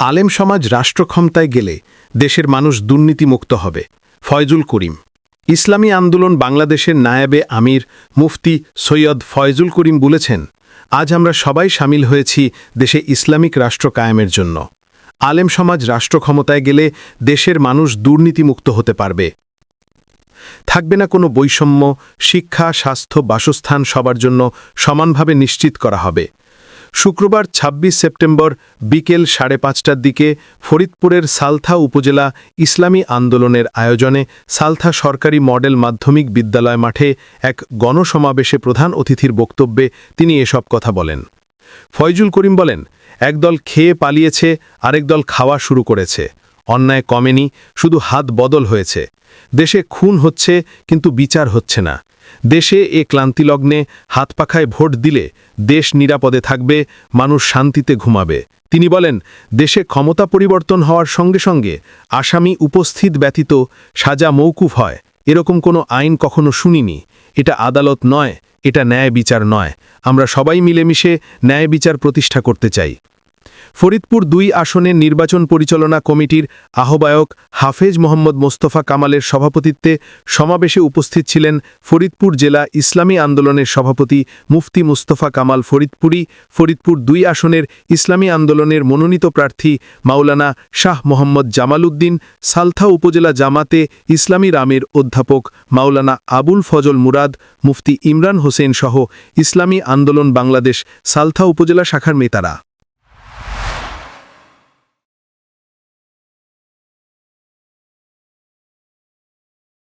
আলেম সমাজ রাষ্ট্র ক্ষমতায় গেলে দেশের মানুষ দুর্নীতিমুক্ত হবে। ফয়জুল করিম। ইসলামী আন্দোলন বাংলাদেশের নায়াবে আমির মুফতি সৈয়দ ফয়জুল করিম বলেছেন, আজ আমরা সবাই সামিল হয়েছি দেশে ইসলামিক রাষ্ট্র কায়েমের জন্য। আলেম সমাজ রাষ্ট্র ক্ষমতায় গেলে দেশের মানুষ দুর্নীতিমুক্ত হতে পারবে। থাকবে না কোনো বৈষম্য, শিক্ষা, স্বাস্থ্য, বাসস্থান সবার জন্য সমানভাবে নিশ্চিত করা হবে। শুক্রবার ২৬ সেপ্টেম্বর বিকেল সাড়ে পাঁচটার দিকে ফরিদপুরের সালথা উপজেলা ইসলামী আন্দোলনের আয়োজনে সালথা সরকারি মডেল মাধ্যমিক বিদ্যালয় মাঠে এক গণসমাবেশে প্রধান অতিথির বক্তব্যে তিনি এসব কথা বলেন। ফয়জুল করিম বলেন, একদল খেয়ে পালিয়েছে আরেক দল খাওয়া শুরু করেছে। অন্যায় কমেনি, শুধু হাত বদল হয়েছে। দেশে খুন হচ্ছে, কিন্তু বিচার হচ্ছে না। দেশে এ ক্লান্তিলগ্নে হাত পাখায় ভোট দিলে দেশ নিরাপদে থাকবে, মানুষ শান্তিতে ঘুমাবে। তিনি বলেন, দেশে ক্ষমতা পরিবর্তন হওয়ার সঙ্গে সঙ্গে আসামি উপস্থিত ব্যতীত সাজা মৌকুফ হয়। এরকম কোনো আইন কখনো শুনিনি। এটা আদালত নয়, এটা ন্যায় বিচার নয়। আমরা সবাই মিলেমিশে ন্যায় বিচার প্রতিষ্ঠা করতে চাই। ফরিদপুর দুই আসনের নির্বাচন পরিচালনা কমিটির আহ্বায়ক হাফেজ মোহাম্মদ মোস্তফা কামালের সভাপতিত্বে সমাবেশে উপস্থিত ছিলেন ফরিদপুর জেলা ইসলামী আন্দোলনের সভাপতি মুফতি মুস্তফা কামাল ফরিদপুরি, ফরিদপুর দুই আসনের ইসলামী আন্দোলনের মনোনীত প্রার্থী মাওলানা শাহ মোহাম্মদ জামাল উদ্দিন সালথা উপজেলা জামাতে ইসলামী রামের অধ্যাপক মাওলানা আবুল ফজল মুরাদ, মুফতি ইমরান হোসেন সহ ইসলামী আন্দোলন বাংলাদেশ সালথা উপজেলা শাখার নেতারা।